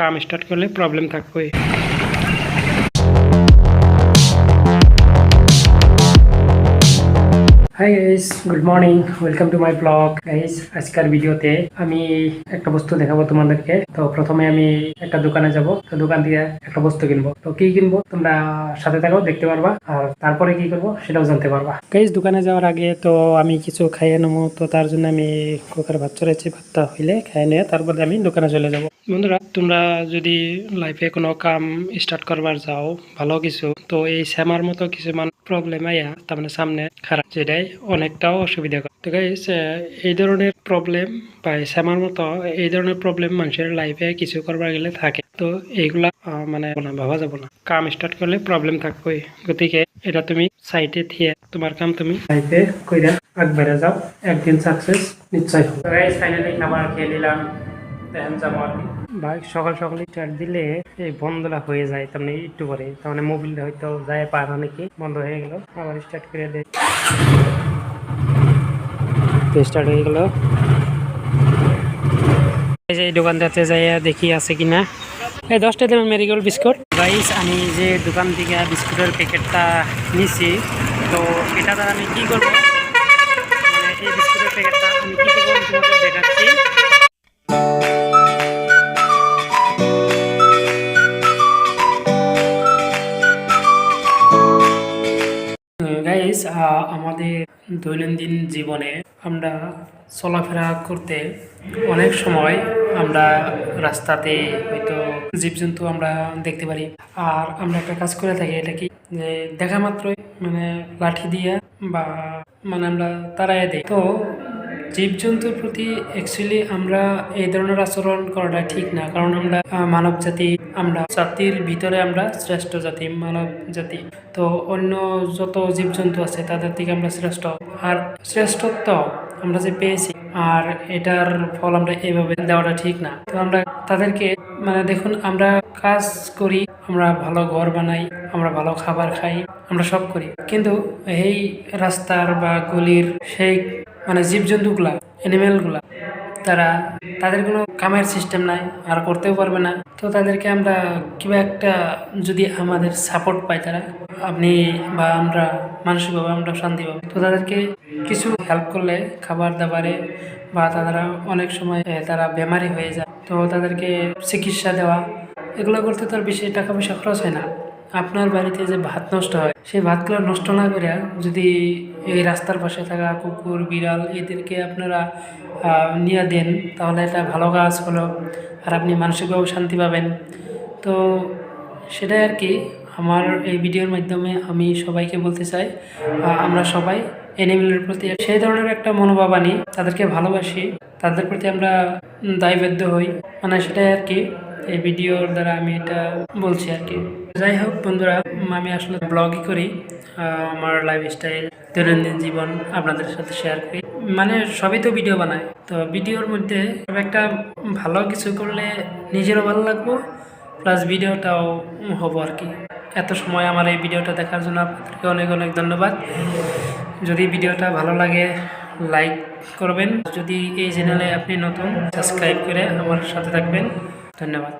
কাম start করলে problem থাকবে। Hi guys good morning welcome to my vlog guys আজকের ভিডিওতে আমি একটা বস্তু দেখাবো তোমাদেরকে। তো প্রথমে আমি একটা দোকানে যাব। তো দোকান থেকে একটা বস্তু কিনবো। তো কি কিনবো? তোমরা সাথে থাকো, দেখতে পারবা। আর তারপরে কি করব সেটাও জানতে পারবা। গাইস দোকানে যাওয়ার আগে তো আমি কিছু খাইয়ে নেব। তো তার জন্য আমি কুকার ভাত চড়েছি ভাতটা হইলে খাইয়ে নিয়ে তারপরে আমি দোকানে চলে যাব। বন্ধুরা, তোমরা যদি লাইফে কোনো কাম স্টার্ট করবার যাও ভালো কিছু, তো এই শ্যামার মতো কিছুমান প্রবলেম আইয়া তার মানে সামনে খারাপ। যেটাই অনেকটাও অসুবিধা করে। তো এই ধরনের প্রবলেম বা এই শ্যামার মতো এই ধরনের প্রবলেম মানুষের লাইফে কিছু করবার গেলে থাকে। তো এইগুলা মানে না ভাবা যাব না। কাম স্টার্ট করলে প্রবলেম থাকবে গতিকে এটা তুমি সাইটে থিয়ে তোমার কাম তুমি সাইটে কইরা আগবাড়ে যাও। একদিন সাকসেস নিশ্চয় হবে। ফাইনালি খাবার খেয়ে নিলাম। দেখেন যাব আর কি। ভাই, সকাল সকালে স্টার্ট দিলে এই বন্ধটা হয়ে যায়, তার মানে একটু পরে। তার মানে মোবিলটা হয়তো যায় পার নাকি, বন্ধ হয়ে গেল। আবার স্টার্ট করে দেয় স্টার্ট হয়ে গেল। এই যে দোকানটাতে যাই দেখি আছে কিনা। এই দশটা দিন মেরিগোল্ড বিস্কুট। গাইস আমি যে দোকান থেকে বিস্কুটের প্যাকেটটা নিছি, তো এটা দ্বারা আমি কি করব? গাইস আমাদের দৈনন্দিন জীবনে আমরা চলাফেরা করতে অনেক সময় আমরা রাস্তাতে হয়তো জীবজন্তু আমরা দেখতে পারি। আর আমরা একটা কাজ করে থাকি, এটা কি? যে দেখা মাত্রই মানে লাঠি দিয়ে বা মানে আমরা তাড়াইয়া দিই। তো জীবজন্তুর প্রতি অ্যাকচুয়ালি আমরা এই ধরনের আচরণ করাটা ঠিক না। কারণ আমরা মানব জাতি, আমরা জাতির ভিতরে আমরা শ্রেষ্ঠ জাতি, মানব জাতি। তো অন্য যত জীবজন্তু আছে, তাদের থেকে আমরা শ্রেষ্ঠ। আর শ্রেষ্ঠত্ব আমরা যে পেয়েছি, আর এটার ফল আমরা এইভাবে দেওয়াটা ঠিক না। তো আমরা তাদেরকে মানে দেখুন, আমরা কাজ করি, আমরা ভালো ঘর বানাই, আমরা ভালো খাবার খাই, আমরা সব করি। কিন্তু এই রাস্তার বা গলির সেই মানে জীবজন্তুগুলা অ্যানিমেলগুলা তারা তাদের কোনো কামের সিস্টেম নাই, আর করতেও পারবে না। তো তাদেরকে আমরা কিবা একটা যদি আমাদের সাপোর্ট পাই তারা, আপনি বা আমরা মানসিকভাবে আমরা শান্তি পাবো তো তাদেরকে কিছু হেল্প করলে, খাবার দাবারে বা তারা অনেক সময় তারা বেমারি হয়ে যায়। তো তাদেরকে চিকিৎসা দেওয়া, এগুলো করতে তো আর বেশি টাকা পয়সা খরচ হয় না। আপনার বাড়িতে যে ভাত নষ্ট হয়, সেই ভাতগুলো নষ্ট না করে যদি এই রাস্তার পাশে থাকা কুকুর, বিড়াল এদেরকে আপনারা নিয়ে দেন, তাহলে এটা ভালো কাজ হলো আর আপনি মানসিকভাবে শান্তি পাবেন। তো সেটাই আর কি, আমার এই ভিডিওর মাধ্যমে আমি সবাইকে বলতে চাই আমরা সবাই অ্যানিমেলের প্রতি সেই ধরনের একটা মনোভাব আনি, তাদেরকে ভালোবাসি, তাদের প্রতি আমরা দায়বদ্ধ হই। মানে সেটাই আর কি, এই ভিডিওর দ্বারা আমি এটা বলছি আর কি। যাই হোক বন্ধুরা আমি আসলে ব্লগই করি আমার লাইফস্টাইল দৈনন্দিন জীবন আপনাদের সাথে শেয়ার করি। মানে সবই তো ভিডিও বানায় তো ভিডিওর মধ্যে একটা ভালো কিছু করলে নিজেরও ভালো লাগবো প্লাস ভিডিওটাও হব আর কি। এত সময় আমার এই ভিডিওটা দেখার জন্য আপনাদেরকে অনেক অনেক ধন্যবাদ। যদি ভিডিওটা ভালো লাগে লাইক করবেন। যদি এই চ্যানেলে আপনি নতুন সাবস্ক্রাইব করে আমার সাথে থাকবেন। ধন্যবাদ।